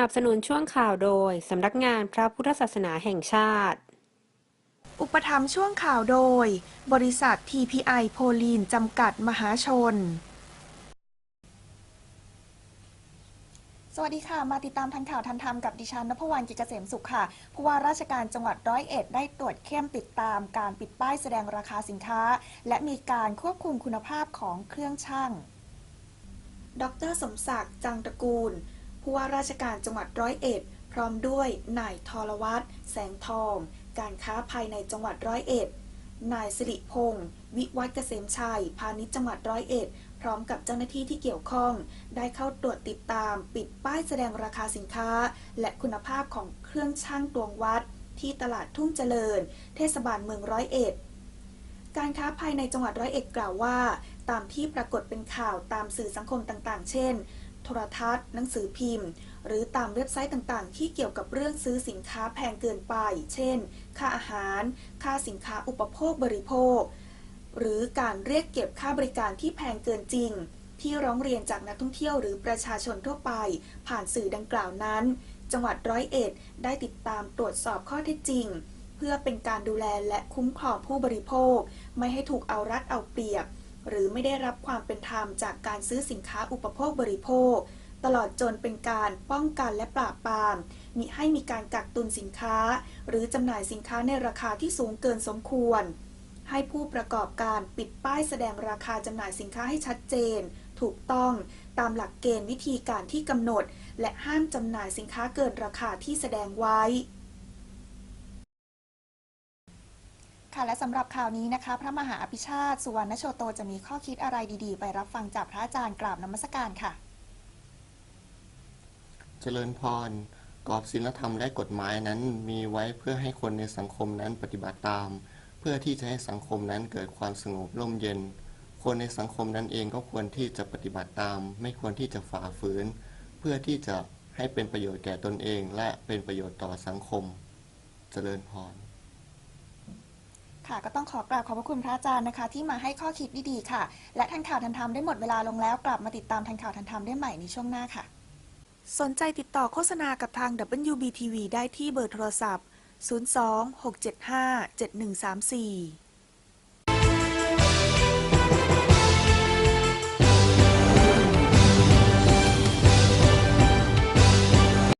นับสนุนช่วงข่าวโดย สำนักงานพระพุทธศาสนาแห่งชาติ อุปถัมภ์ช่วงข่าวโดย บริษัท TPI โพลีนจำกัดมหาชน สวัสดีค่ะ มาติดตามทันข่าวทันธรรมกับดิฉันนพวรรณกิจเกษมสุขค่ะ ผู้ว่าราชการจังหวัดร้อยเอ็ดได้ตรวจเข้มติดตามการปิดป้ายแสดงราคาสินค้า และมีการควบคุมคุณภาพของเครื่องช่าง ดรสมศักดิ์จังตระกูล ผู้ว่าราชการจังหวัดร้อยเอ็ด พร้อมด้วยนายทรวัตรแสงทอง การค้าภายในจังหวัดร้อยเอ็ด นายสิริพงศ์วิวัฒเกษมชัย พาณิชย์จังหวัดร้อยเอ็ด พร้อมกับเจ้าหน้าที่ที่เกี่ยวข้อง ได้เข้าตรวจติดตาม ปิดป้ายแสดงราคาสินค้า และคุณภาพของเครื่องช่างตวงวัด ที่ตลาดทุ่งเจริญ เทศบาลเมืองร้อยเอ็ดการค้าภายในจังหวัดร้อยเอ็ดกล่าวว่า ตามที่ปรากฏเป็นข่าวตามสื่อสังคมต่างๆ เช่น โทรทัศน์ หนังสือพิมพ์ หรือตามเว็บไซต์ต่างๆ ที่เกี่ยวกับเรื่องซื้อสินค้าแพงเกินไป เช่น ค่าอาหาร ค่าสินค้าอุปโภคบริโภค หรือการเรียกเก็บค่าบริการที่แพงเกินจริง ที่ร้องเรียนจากนักท่องเที่ยวหรือประชาชนทั่วไป ผ่านสื่อดังกล่าวนั้น จังหวัดร้อยเอ็ดได้ติดตามตรวจสอบข้อเท็จจริง เพื่อเป็นการดูแลและคุ้มครองผู้บริโภค ไม่ให้ถูกเอารัดเอาเปรียบ หรือไม่ได้รับความเป็นธรรมจากการซื้อสินค้าอุปโภคบริโภค ตลอดจนเป็นการป้องกันและปราบปรามมิให้มีการกักตุนสินค้า หรือจำหน่ายสินค้าในราคาที่สูงเกินสมควร ให้ผู้ประกอบการปิดป้ายแสดงราคาจำหน่ายสินค้าให้ชัดเจน ถูกต้องตามหลักเกณฑ์วิธีการที่กำหนด และห้ามจำหน่ายสินค้าเกินราคาที่แสดงไว้ ค่ะและสำหรับข่าวนี้นะคะ พระมหาอภิชาติสุวรรณโชโตจะมีข้อคิดอะไรดีๆ ไปรับฟังจากพระอาจารย์กราบนมัสการค่ะ เจริญพรกรอบศีลธรรมและกฎหมายนั้นมีไว้เพื่อให้คนในสังคมนั้นปฏิบัติตาม เพื่อที่จะให้สังคมนั้นเกิดความสงบร่มเย็น คนในสังคมนั้นเองก็ควรที่จะปฏิบัติตาม ไม่ควรที่จะฝ่าฝืน เพื่อที่จะให้เป็นประโยชน์แก่ตนเองและเป็นประโยชน์ต่อสังคม เจริญพร ค่ะก็ต้องขอกราบขอบพระคุณพระอาจารย์นะคะ ที่มาให้ข้อคิดดีๆค่ะ และทันข่าวทันธรรมได้หมดเวลาลงแล้วกลับมาติดตามทันข่าวทันธรรมได้ใหม่ในช่วงหน้าค่ะ สนใจติดต่อโฆษณากับทาง WBTV ได้ที่เบอร์โทรศัพท์ 02 675 7134